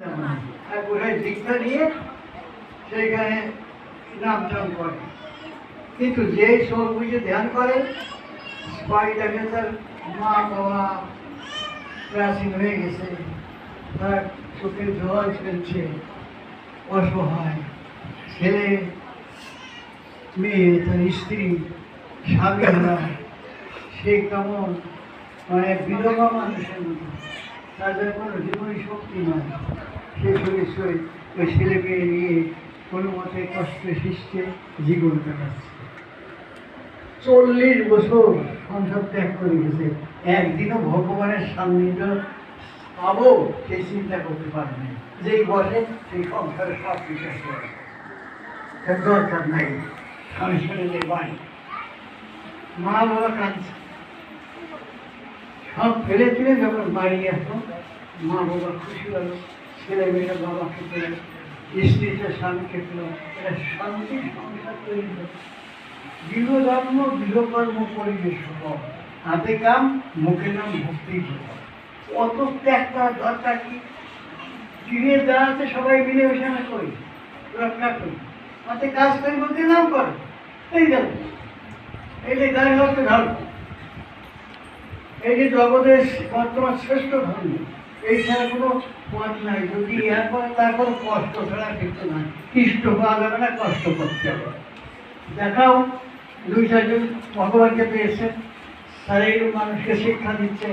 ঠাকুরের দীক্ষা নিয়ে সেইখানে নাম টাম করে। কিন্তু যে সব বুঝে ধ্যান করে বাড়িটাকে তার মা বাবা প্রাচীন হয়ে গেছে। তার চোখে জল ফেলছে, অসহায় ছেলে, মেয়ে, তার স্ত্রী, স্বামী সে কেমন মানে বিধবা মানুষের মতো। তাদের কোনো জীবনী শক্তি নয়। সে শরীর ওই ছেলে মেয়ে নিয়ে কোনো মতে কষ্ট শিষ্টে জীবন কাটাচ্ছে। চল্লিশ বছর সংসার ত্যাগ করে গেছে। একদিনও ভগবানের সান্নিধ্য পাবো, সেই চিন্তা করতে পারে না যেই বসে, সেই সংসারে সব বিশ্বাস করে দরকার নাই। শরীরে বাড়ি। মা বাবা কাঁদছে। সব ফেলে তুলে যখন বাড়ি আসলো মা বাবা খুশি হলো, ছেলে মেয়েরা বাবাকে পেল স্ত্রীটা স্বামীকে পেল এটা শান্তি সংসার তৈরি হলো। গৃহধর্ম, গৃহকর্ম, পরিবেশ হল হাতে কাম, মুখে নাম ভক্তি হল অত ত্যাগ করার দরকার কি? টিভিয়ে দাঁড়াতে সবাই মিলে আমরা করি। রক্ষা করি। হাতে কাজ করি বলতে নাম করে। এই গেল এই যে গাড়ি হচ্ছে ধর্ম এই যে জগতের বর্তমান শ্রেষ্ঠ ধর্ম, এই ছাড়া কোনো পথ নাই। যদি এরপর তারপর কষ্ট ছাড়া কিছু নাই কৃষ্ট পাওয়া যাবে না, কষ্ট করতে হবে। দেখাও, দুই চারজন ভগবানকে পেয়েছে তারা মানুষকে শিক্ষা দিচ্ছে।